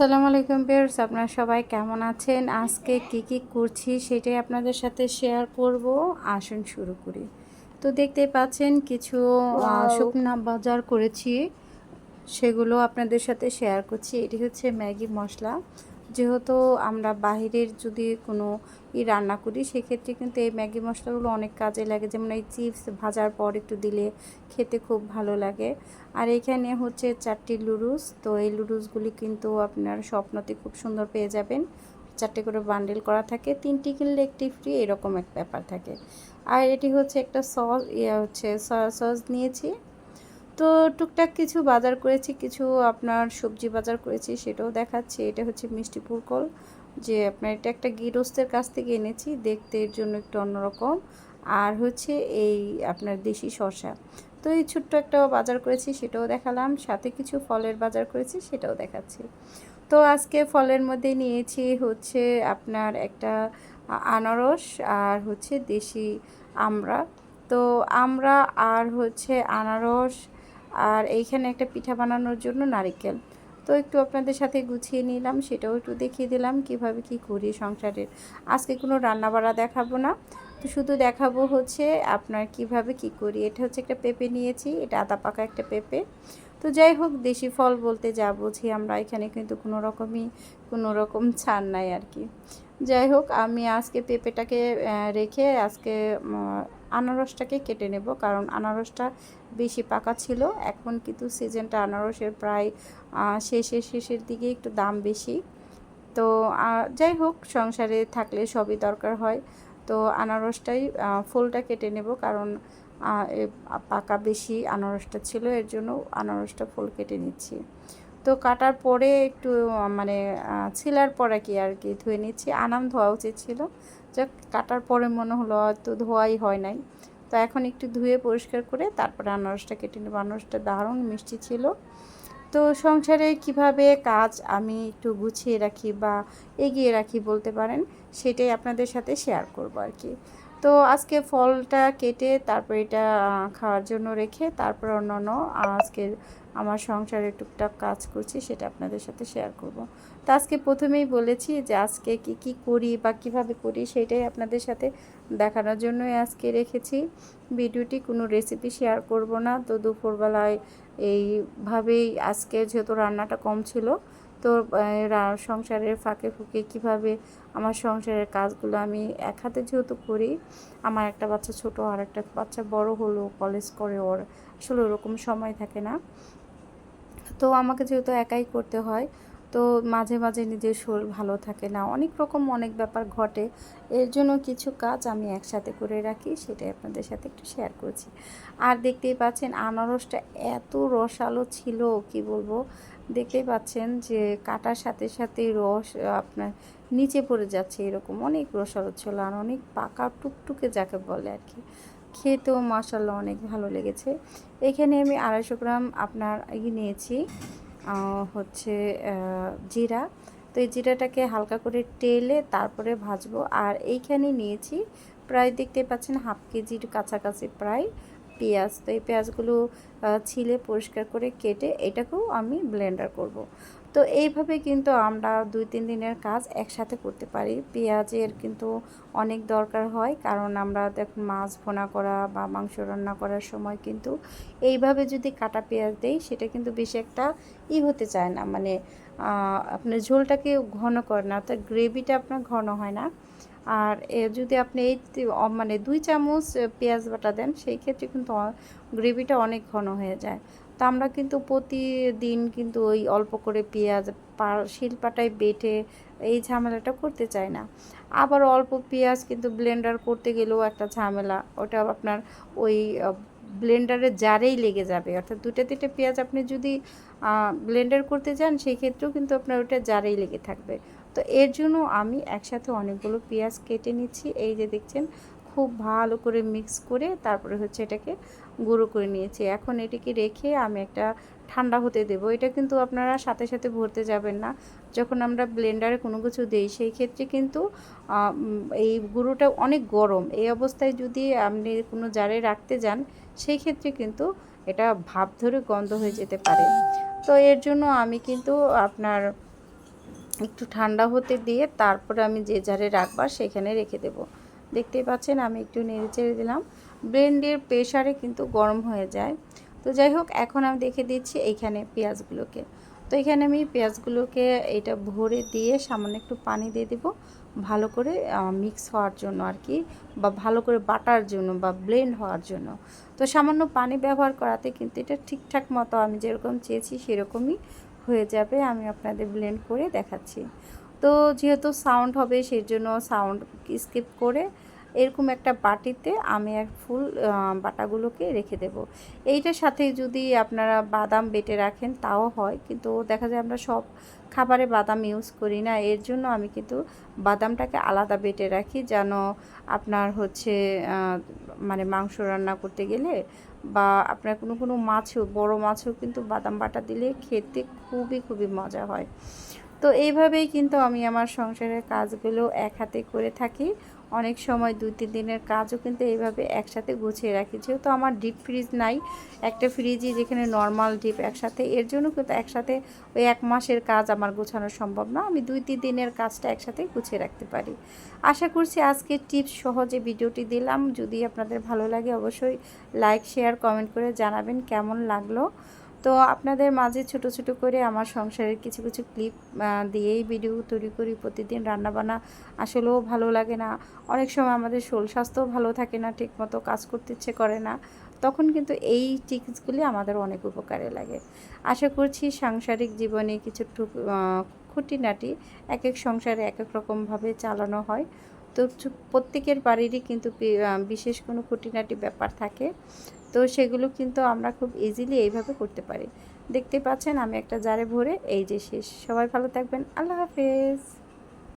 আসসালামু আলাইকুম বিয়ার্স আপনারা সবাই কেমন আছেন? আজকে কি কি করছি সেটাই আপনাদের সাথে শেয়ার করব। আসুন শুরু করি। তো দেখতে পাচ্ছেন কিছু শুকনা বাজার করেছি সেগুলো আপনাদের সাথে শেয়ার করছি। এটি হচ্ছে ম্যাগি মশলা। যেহেতু আমরা বাহিরের যদি কোনো ই রান্না করি, সেক্ষেত্রে কিন্তু এই ম্যাগি মশলাগুলো অনেক কাজে লাগে। যেমন এই চিপস ভাজার পর একটু দিলে খেতে খুব ভালো লাগে। আর এখানে হচ্ছে চারটি লুডুস তো এই লুডুসগুলি কিন্তু আপনার স্বপ্নতে খুব সুন্দর পেয়ে যাবেন। চারটে করে বান্ডেল করা থাকে। তিনটি কিনলে একটি ফ্রি এরকম এক ব্যাপার থাকে। আর এটি হচ্ছে একটা সস ইয়ে হচ্ছে সয়া সস নিয়েছি। তো টুকটাক কিছু বাজার করেছি, কিছু আপনার সবজি বাজার করেছি, সেটাও দেখাচ্ছি। এটা হচ্ছে মিষ্টি পুরকল, যে আপনার এটা একটা গিরস্তের কাছ থেকে এনেছি, দেখতে এর জন্য একটু অন্যরকম। আর হচ্ছে এই আপনার দেশি শসা। তো এই ছোট্ট একটা বাজার করেছি, সেটাও দেখালাম। সাথে কিছু ফলের বাজার করেছি, সেটাও দেখাচ্ছি। তো আজকে ফলের মধ্যে নিয়েছি হচ্ছে আপনার একটা আনারস আর হচ্ছে দেশি আমরা তো আমরা আর হচ্ছে আনারস আর এইখানে একটা পিঠা বানানোর জন্য নারিকেল। তো একটু আপনাদের সাথে গুছিয়ে নিলাম, সেটাও একটু দেখিয়ে দিলাম কীভাবে কি করি সংসারের। আজকে কোনো রান্নাবাড়া দেখাবো না। তো শুধু দেখাবো হচ্ছে আপনার কীভাবে কি করি। এটা হচ্ছে একটা পেঁপে নিয়েছি, এটা আদা পাকা একটা পেঁপে। তো যাই হোক, দেশি ফল বলতে যা বুঝি আমরা, এখানে কিন্তু কোনো রকমই, কোনো রকম ছাড় নাই আর কি। যাই হোক, আমি আজকে পেঁপেটাকে রেখে আজকে আনারসটাকে কেটে নেব। কারণ আনারসটা বেশি পাকা ছিল। এখন কিন্তু সিজনটা আনারসের প্রায় শেষের শেষের দিকে একটু দাম বেশি। তো যাই হোক, সংসারে থাকলে সবই দরকার হয়। তো, আনারসটাই ফুলটা কেটে নেব। কারণ পাকা বেশি আনারসটা ছিল। এর জন্য আনারসটা ফুল কেটে নিচ্ছি। তো কাটার পরে একটু মানে ছিলার পরে কি, আর কি ধুয়ে নিচ্ছি। আনাম ধোয়া উচিত ছিল। যাক, কাটার পরে মনে হলো হয়তো ধোয়াই হয় নাই। তো এখন একটু ধুয়ে পরিষ্কার করে তারপরে আনারসটা কেটে নেব। আনারসটা দারুণ মিষ্টি ছিল। তো সংসারে কীভাবে কাজ আমি একটু গুছিয়ে রাখি বা এগিয়ে রাখি বলতে পারেন, সেটাই আপনাদের সাথে শেয়ার করব আর কি। তো আজকে ফলটা কেটে তারপর এটা খাওয়ার জন্য রেখে তারপর অন্যান্য আজকে আমার সংসারে টুকটাক কাজ করছি সেটা আপনাদের সাথে শেয়ার করব। তো আজকে প্রথমেই বলেছি যে আজকে কি কি করি বা কীভাবে করি সেটাই আপনাদের সাথে দেখানোর জন্যই আজকে রেখেছি। ভিডিওটি কোনো রেসিপি শেয়ার করব না। তো দুপুরবেলায় এইভাবেই আজকে যেহেতু রান্নাটা কম ছিল তো সংসারের ফাঁকে ফুঁকে কীভাবে আমার সংসারের কাজগুলো আমি এক হাতে যেহেতু করি, আমার একটা বাচ্চা ছোট আর একটা বাচ্চা বড় হলো কলেজ করে ওর, আসলে ওরকম সময় থাকে না। তো আমাকে যেহেতু একাই করতে হয় তো মাঝে মাঝে নিজের শরীর ভালো থাকে না। অনেক রকম অনেক ব্যাপার ঘটে। এর জন্য কিছু কাজ আমি একসাথে করে রাখি, সেটাই আপনাদের সাথে একটু শেয়ার করছি। আর দেখতেই পাচ্ছেন, আনারসটা এত রসালো ছিল, কি বলব? দেখতেই পাচ্ছেন যে কাটার সাথে সাথে রস আপনার নিচে পড়ে যাচ্ছে এরকম। অনেক রসালো ছিল আর অনেক পাকা, টুকটুকে যাকে বলে আর কি। খেতেও মাসাল্লাহ অনেক ভালো লেগেছে। এখানে আমি আড়াইশো গ্রাম আপনার ই নিয়েছি। হচ্ছে জিরা। তো এই জিরাটাকে হালকা করে টেলে তারপরে ভাজবো। আর এইখানে নিয়েছি প্রায় দেখতে পাচ্ছেন হাফ কেজির কাছাকাছি প্রায় পেঁয়াজ। তো এই পেঁয়াজগুলো ছিলে পরিষ্কার করে কেটে এটাকেও আমি ব্লেন্ডার করব। তো এইভাবে কিন্তু আমরা দুই, তিন দিনের কাজ একসাথে করতে পারি। পেঁয়াজের কিন্তু অনেক দরকার হয়, কারণ আমরা দেখুন মাছ ভোনা করা বা মাংস রান্না করার সময় কিন্তু এইভাবে যদি কাটা পেঁয়াজ দেই, সেটা কিন্তু বেশি একটা ই হতে চায় না। মানে আপনার ঝোলটাকে ঘন করে না, অর্থাৎ গ্রেভিটা আপনার ঘন হয় না। আর যদি আপনি এই মানে দুই চামচ পেঁয়াজ বাটা দেন, সেই ক্ষেত্রে কিন্তু গ্রেভিটা অনেক ঘন হয়ে যায়। তো আমরা কিন্তু প্রতিদিন কিন্তু ওই অল্প করে পেঁয়াজ শিলপাটায় বেটে এই ঝামেলাটা করতে চাই না। আবার অল্প পেঁয়াজ কিন্তু ব্লেন্ডার করতে গেলেও একটা ঝামেলা। ওটা আপনার ওই ব্লেন্ডারের জারেই লেগে যাবে। অর্থাৎ দুটো তিনটে পেঁয়াজ আপনি যদি ব্লেন্ডার করতে যান সেই ক্ষেত্রেও কিন্তু আপনার ওটা জারেই লেগে থাকবে। তো এর জন্য আমি একসাথে অনেকগুলো পেঁয়াজ কেটে নিচ্ছি। এই যে দেখছেন খুব ভালো করে মিক্স করে তারপরে হচ্ছে এটাকে গুঁড়ো করে নিয়েছি। এখন এটিকে রেখে আমি একটা ঠান্ডা হতে দেবো। এটা কিন্তু আপনারা সাথে সাথে ভরতে যাবেন না। যখন আমরা ব্লেন্ডারে কোনো কিছু দিই, সেই ক্ষেত্রে কিন্তু এই গুঁড়োটা অনেক গরম। এই অবস্থায় যদি আপনি কোনো জারে রাখতে যান, সেই ক্ষেত্রে কিন্তু এটা ভাব ধরে গন্ধ হয়ে যেতে পারে। তো এর জন্য আমি কিন্তু আপনার একটু ঠান্ডা হতে দিয়ে তারপরে আমি যে জারে রাখবার সেখানে রেখে দেব। দেখতেই পাচ্ছেন, আমি একটু নেড়ে চেড়ে দিলাম। ব্লেন্ডের প্রেশারে কিন্তু গরম হয়ে যায়। তো যাই হোক, এখন আমি দেখে দিচ্ছি এইখানে পেঁয়াজগুলোকে। তো এখানে আমি পেঁয়াজগুলোকে এটা ভরে দিয়ে সামান্য একটু পানি দিয়ে দেব, ভালো করে মিক্স হওয়ার জন্য আর কি, বা ভালো করে বাটার জন্য বা ব্লেন্ড হওয়ার জন্য। তো সামান্য পানি ব্যবহার করাতে কিন্তু এটা ঠিকঠাক মতো আমি যেরকম চেয়েছি সেরকমই হয়ে যাবে, আমি আপনাদের ব্লেন্ড করে দেখাচ্ছি। তো যেহেতু সাউন্ড হবে সেই জন্য সাউন্ড স্কিপ করে এরকম একটা বাটিতে আমি এক ফুল বাটাগুলোকে রেখে দেব। এইটার সাথে যদি আপনারা বাদাম বেটে রাখেন, তাও হয়। কিন্তু দেখা যায় আমরা সব খাবারে বাদাম ইউজ করি না। এর জন্য আমি কিন্তু বাদামটাকে আলাদা বেটে রাখি, যেন আপনার হচ্ছে মানে মাংস রান্না করতে গেলে বা আপনার কোনো কোনো মাছও, বড় মাছও কিন্তু বাদাম বাটা দিলে খেতে খুবই খুবই মজা হয়। তো এইভাবেই কিন্তু আমি আমার সংসারের কাজগুলো এক হাতে করে থাকি। অনেক সময় দুই, তিন দিনের কাজও কিন্তু এইভাবে একসাথে গুছিয়ে রাখি। যেহেতু আমার ডিপ ফ্রিজ নাই, একটা ফ্রিজই যেখানে নর্মাল ডিপ একসাথে, এর জন্য কিন্তু একসাথে ওই এক মাসের কাজ আমার গোছানো সম্ভব না। আমি দুই, তিন দিনের কাজটা একসাথে গুছিয়ে রাখতে পারি। আশা করছি আজকে টিপস সহজে ভিডিওটি দিলাম। যদি আপনাদের ভালো লাগে অবশ্যই লাইক শেয়ার কমেন্ট করে জানাবেন কেমন লাগল। তো আপনাদের মাঝে ছোট ছোট করে আমার সংসারের কিছু কিছু ক্লিপ দিয়েই ভিডিও তৈরি করি প্রতিদিন। রান্নাবান্না আসলেও ভালো লাগে না। অনেক সময় আমাদের শরীর স্বাস্থ্যও ভালো থাকে না, ঠিকমতো কাজ করতে ইচ্ছে করে না। তখন কিন্তু এই টিপসগুলি আমাদের অনেক উপকারে লাগে। আশা করছি সাংসারিক জীবনে কিছু খুঁটিনাটি এক এক সংসারে এক এক রকমভাবে চালানো হয়। তো প্রত্যেকের বাড়িরই কিন্তু বিশেষ কোনো খুঁটিনাটি ব্যাপার থাকে। তো সেগুলো কিন্তু আমরা খুব ইজিলি এইভাবে করতে পারি। দেখতে পাচ্ছেন আমি একটা জারে ভরে, এই যে শেষ। সবাই ভালো থাকবেন। আল্লাহ হাফেজ।